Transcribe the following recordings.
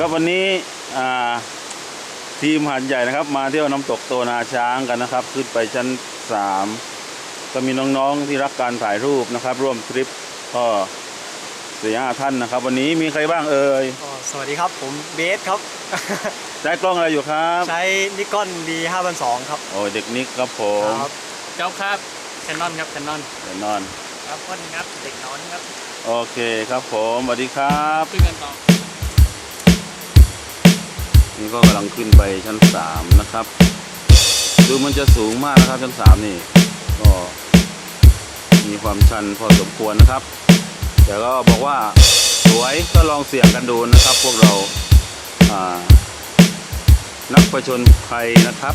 ครับวันนี้อ่าทีมหาดใหญ่นะครับ มาเที่ยวน้ำตกโตนาช้างกันนะครับ ขึ้นไปชั้นสามก็มีน้องๆที่รักการถ่ายรูปนะครับ ร่วมทริปก็สี่ห้าท่านนะครับ วันนี้มีใครบ้างเอ่ยก็สวัสดีครับผมเบสครับ ใช้กล้องอะไรอยู่ครับ ใช้นิกอนดี5,200ครับโอ้ยเด็กนิกครับผมครับเจ้าครับแคนนอนครับแคนนอนเดี๋ยวนอนครับพ่นครับเด็กนอนครับ โอเคครับผมสวัสดีครับขึ้นกันต่อ นี่ก็กำลังขึ้นไปชั้นสามนะครับ ดูมันจะสูงมากนะครับชั้นสามนี่ ก็มีความชันพอสมควรนะครับ แต่ก็บอกว่าสวยก็ลองเสี่ยงกันดูนะครับ พวกเราอ่านักประชนภัยนะครับ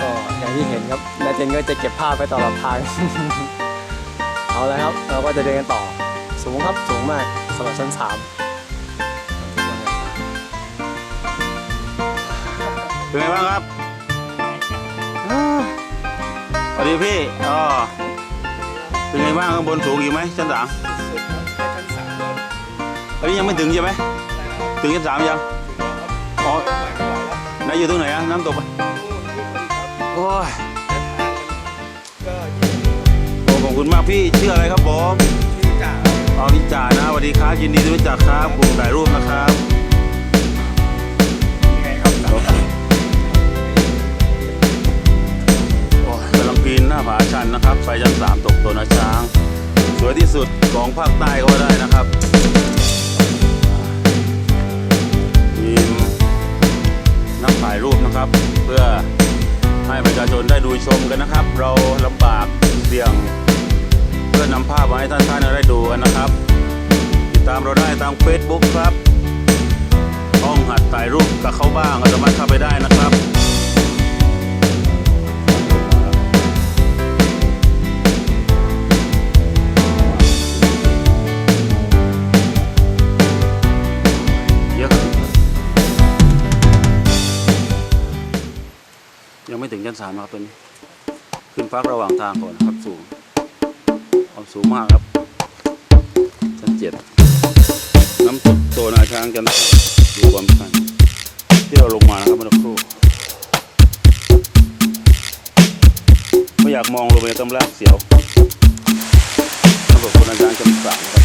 ก็อย่างที่เห็นครับนาเจนก็จะเก็บภาพไปตลอดทาง เอาเลยครับ เราก็จะเดินกันต่อ สูงครับสูงมากสำหรับชั้นสามเป็นไงบ้างครับอ่าสวัสดีพี่อ๋อเป็นไงบ้างข้างบนสูงอยู่ไหมชั้นสามอันนี้ยังไม่ถึงใช่ไหมถึงชั้นสามยังอ๋อ ไหนอยู่ตรงไหนอะน้ำตกปะโอ้ยโอ้ขอบคุณมากพี่ชื่ออะไรครับผมอ๋อพี่จ่านะสวัสดีครับยินดีที่รู้จักครับกลุ่มถ่ายรูปนะครับโอ้ยกำลังปีนหน้าผาชันนะครับไปชั้นสามตกตัวนาช้าง สวยที่สุดของภาคใต้ก็ว่าได้นะครับ ถ่ายรูปนะครับ เพื่อให้ประชาชนได้ดูชมกันนะครับ เราลำบากเสี่ยง เพื่อนำภาพมาให้ท่านท่านได้ดูกันนะครับ ติดตามเราได้ทาง Facebook ครับห้องหัดถ่ายรูปกับเขาบ้างก็สามารถเข้าไปได้นะครับ ชั้นสามนะครับตัวนี้ ขึ้นฟักระหว่างทางก่อนครับสูงความสูงมากครับ ชั้นเจ็ดน้ำตกโตนาช้างกันดูความชันที่เราลงมานะครับเมื่อคไม่อยากมองลงไปต้องแรกเสียวน้ำตกโตนาช้างกันสาม